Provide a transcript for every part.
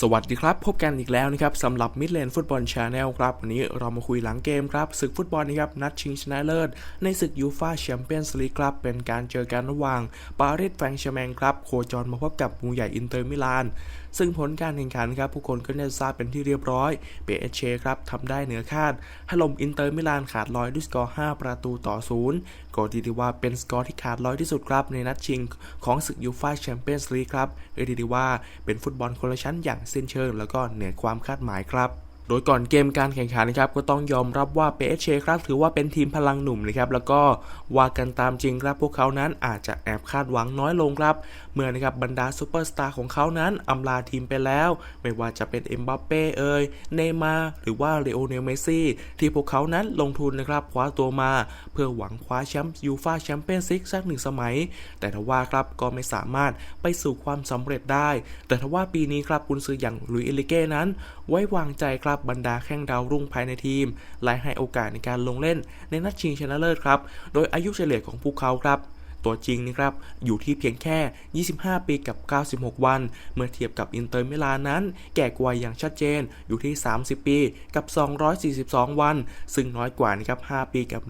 สวัสดีครับ พบกันอีกแล้วนะครับสำหรับ Midland Football Channel ครับ วันนี้เรามาคุยหลังเกมครับ ศึกฟุตบอลนะครับ นัดชิงชนะเลิศ ในศึกยูฟาแชมเปี้ยนส์ลีกครับ เป็นการเจอกันระหว่างปารีสแฟรงก์แชร์แมงครับ โคจรมาพบกับมูใหญ่อินเตอร์มิลาน ซึ่งผลการแข่งขันครับผู้คนก็ได้ทราบเป็นที่เรียบร้อยเปเอเชครับทำได้เหนือคาดถล่มอินเตอร์มิลานขาดลอยด้วยสกอร์ 5 ประตูต่อศูนย์ก็ดีดีว่าเป็นสกอร์ที่ขาดลอยที่สุดครับในนัดชิงของศึกยูฟ่าแชมเปี้ยนส์ลีกครับเรียกได้ดีว่าเป็นฟุตบอลคนละชั้นอย่างสิ้นเชิงแล้วก็เหนือความคาดหมายครับ โดยก่อนเกมการแข่งขันนะครับก็ต้องยอมรับว่าเปเชครับถือว่าเป็นทีมพลังหนุ่มนะครับแล้วก็ว่ากันตามจริงครับพวกเขานั้นอาจจะแอบคาดหวังน้อยลงครับ เมื่อนะครับบรรดาซูเปอร์สตาร์ของเขานั้นอำลาทีมไปแล้ว ไม่ว่าจะเป็นเอ็มบัปเป้เอยเนย์มาหรือว่าเลโอเนลเมซี่ที่พวกเขานั้นลงทุนนะครับคว้าตัวมา เพื่อหวังคว้าแชมป์ยูฟาแชมเปี้ยนส์ลีกสักหนึ่งสมัย แต่ทว่าครับก็ไม่สามารถไปสู่ความสำเร็จได้ แต่ทว่าปีนี้ครับกุนซืออย่างลุยเอลิเก้นั้น ไว้วางใจครับบรรดาแข้งดาวรุ่งภายในทีมและให้โอกาสในการลงเล่นในนัดชิงชนะเลิศครับ โดยอายุเฉลี่ยของพวกเขาครับ ตัวจริงนะครับอยู่ที่เพียงแค่ 25 ปีกับ 96 วัน เมื่อเทียบกับอินเตอร์มิลานนั้น แก่กว่าอย่างชัดเจนอยู่ที่ 30 ปีกับ 242 วัน ซึ่งน้อยกว่านะครับ 5 ปีกับ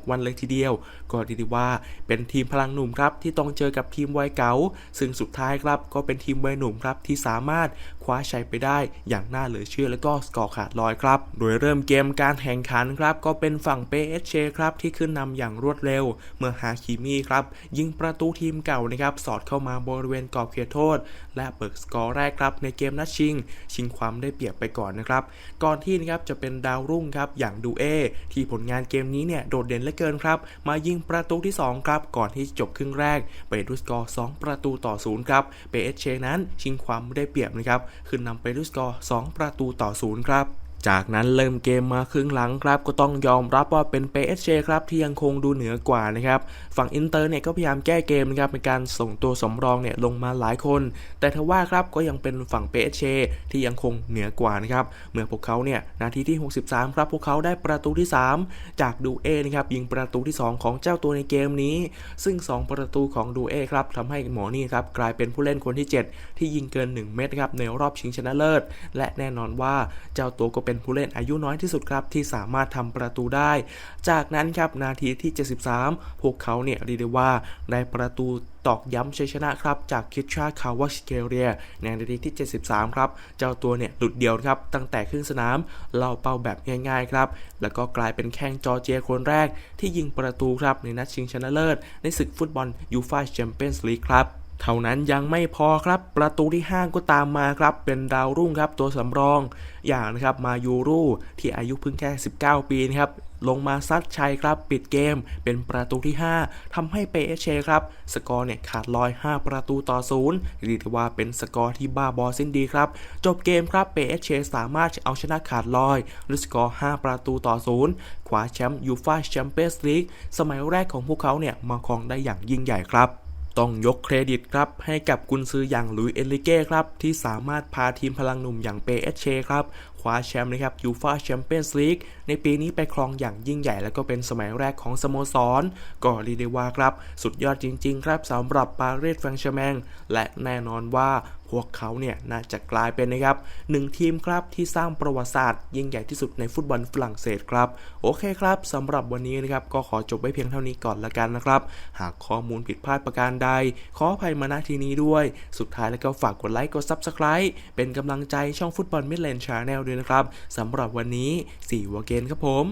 146 วันเลยทีเดียว ก็ดีดีว่าเป็นทีมพลังหนุ่มครับที่ต้องเจอกับทีมวัยเก๋าซึ่งสุดท้ายครับก็เป็นทีมวัยหนุ่มครับที่สามารถคว้าชัยไปได้อย่างน่าเหลือเชื่อและก็สกอร์ขาดลอยครับ โดยเริ่มเกมการแข่งขันครับก็เป็นฝั่งเปเอเชครับที่ขึ้นนำอย่างรวดเร็ว เมื่อฮาคิมีครับ ยิงประตูทีมเก่านะครับ สอดเข้ามาบริเวณกรอบเขตโทษ และเปิดสกอร์แรกครับในเกมนัดชิง ชิงความได้เปรียบไปก่อนนะครับ ก่อนที่นะครับจะเป็นดาวรุ่งครับอย่างดูเอที่ผลงานเกมนี้เนี่ยโดดเด่นเหลือเกินครับ มายิงประตูที่ 2 ครับ ก่อนที่จบครึ่งแรกไปด้วยสกอร์ 2 ประตูต่อศูนย์ครับเปเอเชนั้นชิงความได้เปรียบนะครับขึ้นนำไปด้วยสกอร์ 2 ประตูต่อศูนย์ครับ จากนั้นเริ่มเกมมาครึ่งหลังครับก็ต้องยอมรับว่าเป็น PSG ครับที่ยังคงดูเหนือกว่านะครับฝั่งอินเตอร์เนี่ยก็พยายามแก้เกมนะครับในการส่งตัวสำรองเนี่ยลงมาหลายคน แต่ทว่าครับก็ยังเป็นฝั่ง PSG ที่ยังคงเหนือกว่านะครับเมื่อพวกเขาเนี่ยนาทีที่ 63 ครับพวกเขาได้ประตูที่ 3 จากดูเอนะครับยิงประตูที่ 2 ของเจ้าตัวในเกมนี้ ซึ่ง 2 ประตูของดูเอครับทำให้หมอนี่ครับกลายเป็นผู้เล่นคนที่ 7 ที่ยิงเกิน 1 เม็ดครับในรอบชิงชนะเลิศ และแน่นอนว่าเจ้าตัวก็เป็นผู้เล่นอายุน้อยที่สุดครับที่สามารถทำประตูได้ จากนั้นครับนาทีที่ 73 พวกเขาเนี่ยเรียกได้ว่าได้ประตูตอกย้ำชัยชนะครับจากคิชชาคาวาชิเกเรียในนาทีที่ 73 ครับ เจ้าตัวเนี่ยหลุดเดียวครับ ตั้งแต่ครึ่งสนามเล่าเป้าแบบง่ายๆครับ แล้วก็กลายเป็นแข้งจอร์เจียคนแรกที่ยิงประตูครับในนัดชิงชนะเลิศ ในศึกฟุตบอลยูฟ่าแชมเปี้ยนส์ลีกครับ เท่านั้นยังไม่พอครับ ประตูที่ 5 ก็ตามมาครับ เป็นดาวรุ่งครับ ตัวสำรอง อย่างนะครับมายูรูที่อายุเพิ่งแค่ 19 ปีนะครับ ลงมาซัดชัยครับ ปิดเกม เป็นประตูที่ 5ทำให้เปเอเชครับ สกอร์เนี่ยขาดลอย 5 ประตูต่อศูนย์เรียกได้ว่าเป็นสกอร์ที่บ้าบอสิ้นดีครับ จบเกมครับเปเอเชสามารถเอาชนะขาดลอยด้วยสกอร์ 5 ประตูต่อศูนย์คว้าแชมป์ยูฟ่าแชมเปี้ยนส์ลีกสมัยแรกของพวกเขาเนี่ยมาครองได้อย่างยิ่งใหญ่ครับ ต้องยกเครดิตครับให้กับกุนซืออย่างลุยเอลิเก้ครับที่สามารถพาทีมพลังหนุ่มอย่างเปเอชเชครับ ว้าแชมป์นะครับยูฟาแชมเปี้ยนส์ลีกในปีนี้ไปครองอย่างยิ่งใหญ่ และก็เป็นสมัยแรกของสโมสร ก็รียกได้ว่าครับ สุดยอดจริง ๆ ครับสำหรับปารีสแฟรงก์แชร์แมงและแน่นอนว่าพวกเขาเนี่ยน่าจะกลายเป็นนะครับหนึ่งทีมครับที่สร้างประวัติศาสตร์ ยิ่งใหญ่ที่สุดในฟุตบอลฝรั่งเศสครับ โอเคครับสำหรับวันนี้นะครับก็ขอจบไว้เพียงเท่านี้ก่อนละกันนะครับ หากข้อมูลผิดพลาดประการใด ขออภัยมาณที่นี้ด้วย สุดท้ายแล้วก็ฝากกดไลค์กด Subscribe เป็นกำลังใจช่องฟุตบอลมิดแลนด์ชาแนลด้วยนะครับสำหรับวันนี้4วัวเกนครับผม